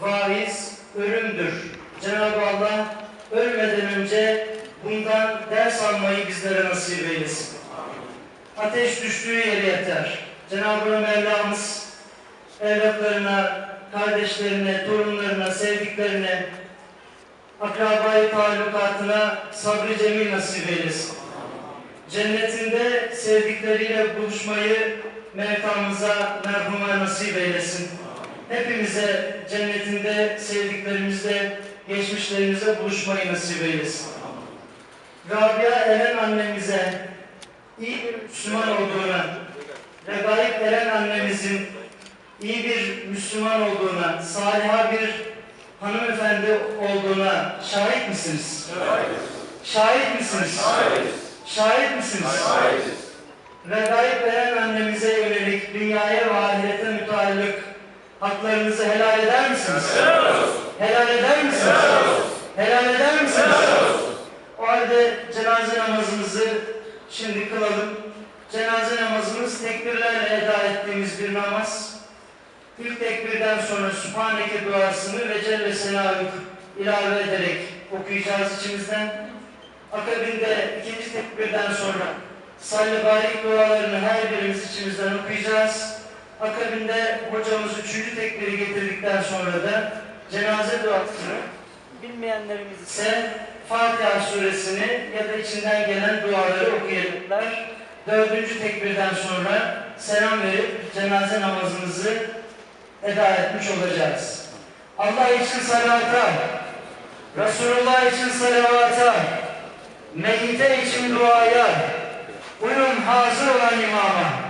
Faiz ölümdür. Cenab-ı Allah ölmeden önce bundan ders almayı bizlere nasip eylesin. Ateş düştüğü yere yeter. Cenab-ı Mevlamız evlatlarına, kardeşlerine, torunlarına, sevdiklerine, akrabayı talukatına sabrı cemil nasip eylesin. Cennetinde sevdikleriyle buluşmayı Mevtamıza, merhuma nasip eylesin. Hepimize cennetinde sevdiklerimizle, geçmişlerimizle buluşmayı nasip eylesin. Rabia Eren annemize iyi bir Müslüman olduğuna, Regaib Eren annemizin iyi bir Müslüman olduğuna, saliha bir hanımefendi olduğuna şahit misiniz? Şahit misiniz? Şahit misiniz? Regaib veren annemize yönelik dünyaya müteallık haklarınızı helal eder misiniz? Helal eder misiniz? Helal eder misiniz? O halde cenaze namazımızı şimdi kılalım. Cenaze namazımız tekbirlerle eda ettiğimiz bir namaz. İlk tekbirden sonra Sübhaneke duasını ve Celle Senâluk ilave ederek okuyacağız içimizden. Akabinde ikinci tekbirden sonra salli barik dualarını her birimiz içimizden okuyacağız. Akabinde hocamız üçüncü tekbiri getirdikten sonra da cenaze duasını bilmeyenlerimiz ise Fatiha suresini ya da içinden gelen duaları okuyacaklar. Dördüncü tekbirden sonra selam verip cenaze namazımızı eda etmiş olacağız. Allah için salata, Resulullah için salavata, meyyite için duaya, uyun hazır olan imama.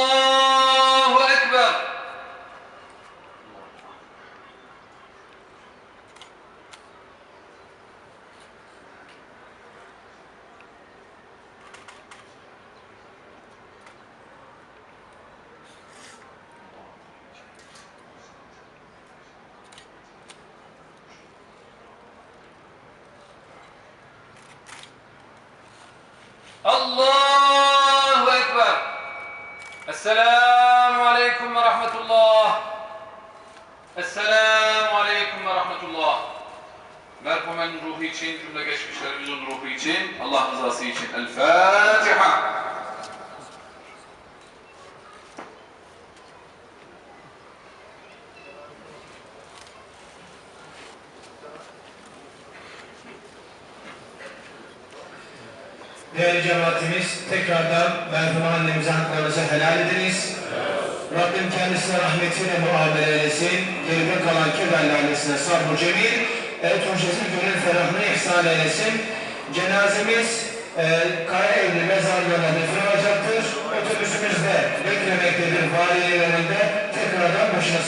الله أكبر. السلام عليكم ورحمة الله. السلام عليكم ورحمة الله. مرحباً روحي تشين جملة قشبشة روحي تشين الله رضاسي تشين الفاتحة. Değerli cemaatimiz, tekrardan merhum annemize haklarınızı helal ediniz. Rabbim kendisine rahmetiyle muamele eylesin. Geride kalan kederli ailesine sabr cemil. Evet hoşçasın gönül ferahını ihsan eylesin. Cenazemiz e, Karaevli mezarlığına defin olacaktır. Otobüsümüzde beklemektedir önünde. Tekrardan başınız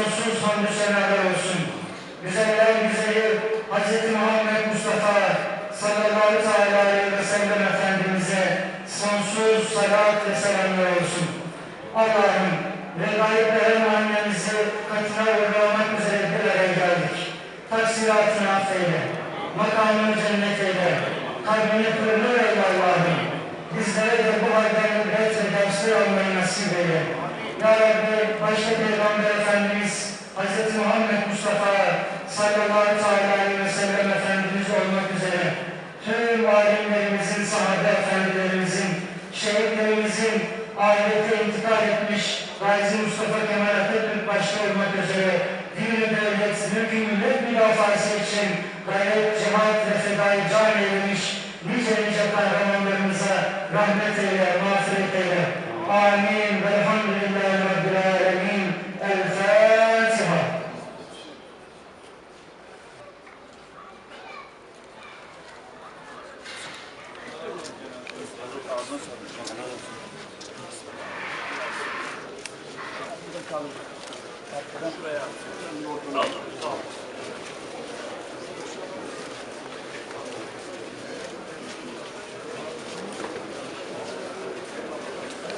Sonsuz hamdü senalar olsun. Güzeller güzeli Hz. Muhammed Mustafa sallallahu teala aleyhi ve sellem Efendimiz'e sonsuz salat ve selamlar olsun. Allah'ım regaib veren annemizi katına uğurlamak üzere bir araya geldik. Taksiratını affeyle, makamını cennet eyle, kalbini pırılır eyle Allah'ım. Bizlere de bu halden ibret ve dersler almayı nasip eyle. Ya Rabbi, başta Peygamber Efendimiz Hz. Muhammed Mustafa sallallahu aleyhi ve sellem Efendimiz olmak üzere tüm alimlerimizin, sahabe efendilerimizin, şehitlerimizin ahirete intikal ettikleri Gazi Mustafa Kemal Atatürk başta olmak üzere din ve devlet, mülk millet müdafası için gayret, cemaat ve fedayı can eylemiş nice nice kahramanlarımıza rahmet eyle, mağfiret eyle. آمين الحمد لله رب العالمين الفاتحة